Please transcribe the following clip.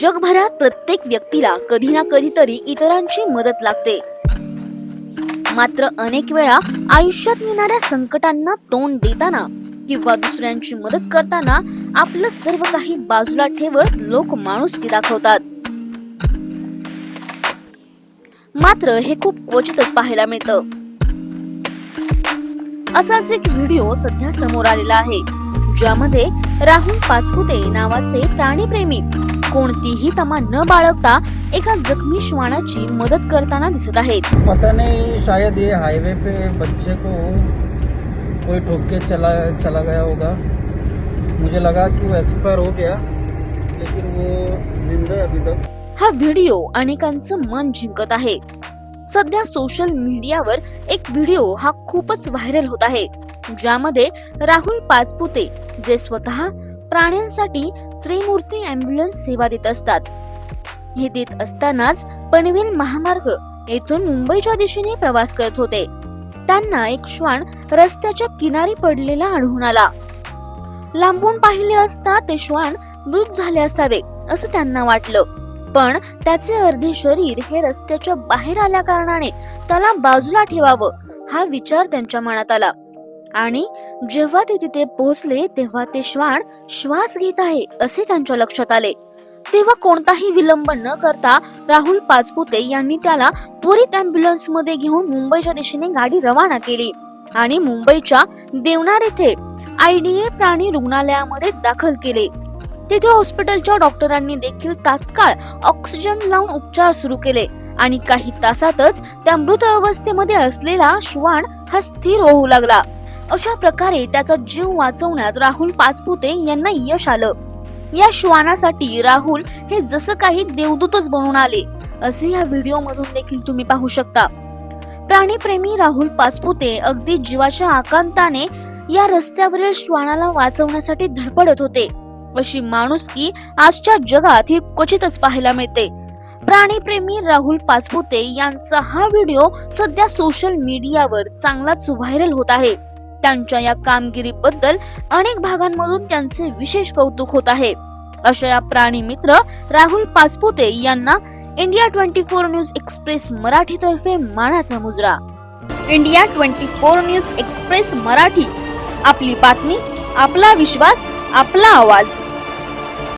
जगभरात प्रत्येक व्यक्तीला कधी ना कधीतरी इतरांची मदत लागते. मात्र अनेक वेळा आयुष्यात येणाऱ्या संकटांना तोंड देताना किंवा दुसऱ्यांची मदत करताना आपलं सर्व काही बाजूला ठेवत लोक माणुसकी दाखवतात. मात्र हे खूप क्वचितच पाहायला मिळतं. असाच एक व्हिडिओ सध्या समोर आलेला आहे ज्यामध्ये राहुल पाचपुते नावाचे प्राणीप्रेमी कोणतीही तमा न बाळगता एका जखमी श्वानाची मदत करताना दिसत आहेत. पता नहीं शायद ये हाईवे पे बच्चे को कोई ठोक के चला चला गया होगा। मुझे लगा कि वो एक्सपायर हो गया लेकिन वो जिंदा है अभी तक। हा व्हिडिओ अनेकांचं मन जिंकत आहे. सध्या सोशल मीडियावर एक व्हिडिओ हा खूपच व्हायरल होत आहे ज्यामध्ये राहुल पाचपुते जे स्वतः प्राण्यांसाठी त्रिमूर्ती अँब्युलन्स सेवा देत असतात. हे देत असतानाच पनवेल महामार्ग येथून मुंबईच्या दिशेने प्रवास करत होते. त्यांना एक श्वान रस्त्याच्या किनारी पडलेला आढळून आला. लांबून पाहिले असता ते श्वान मृत झाले असावे असं त्यांना वाटलं. पण त्याचे अर्धे शरीर हे रस्त्याच्या बाहेर आल्या कारणाने त्याला बाजूला ठेवावं हा विचार त्यांच्या मनात आला. आणि जेव्हा ते तिथे पोहोचले तेव्हा ते श्वान श्वास घेत आहे असे त्यांच्या लक्षात आले. तेव्हा कोणताही विलंब न करता राहुल पाचपुते यांनी त्याला त्वरित अँब्युलन्समध्ये घेऊन मुंबईच्या दिशेने गाडी रवाना केली आणि मुंबईच्या देवनार येथे आयडीए प्राणी रुग्णालयामध्ये दाखल केले. तेथे हॉस्पिटलच्या डॉक्टरांनी देखील तात्काळ ऑक्सिजन लावून उपचार सुरू केले आणि काही तासातच त्या मृत अवस्थेमध्ये असलेला श्वान हा स्थिर होऊ लागला. अशा प्रकारे त्याचा जीव वाचवण्यात राहुल पाचपुते यांना यश आलं. या श्वानासाठी राहुल हे जसं काही देवदूतच बनून आले असे या व्हिडिओ मधून देखील तुम्ही पाहू शकता. प्राणीप्रेमी राहुल पाचपुते अगदी जीवाच्या आकांताने या रस्त्यावरील श्वानाला वाचवण्यासाठी धडपडत होते. अशी माणुसकी आजच्या जगात ही क्वचितच पाहायला मिळते. प्राणीप्रेमी राहुल पाचपुते यांचा हा व्हिडिओ सध्या सोशल मीडियावर चांगलाच व्हायरल होत आहे. त्यांच्या या कामगिरीबद्दल अनेक भागांमधून त्यांचे विशेष कौतुक होत आहे. अशा या प्राणी मित्र राहुल पाचपुते यांना India twenty four news express मराठीतर्फे मानाचा मुजरा. India twenty four news express Marathi. आपली बातमी आपला विश्वास आपला आवाज.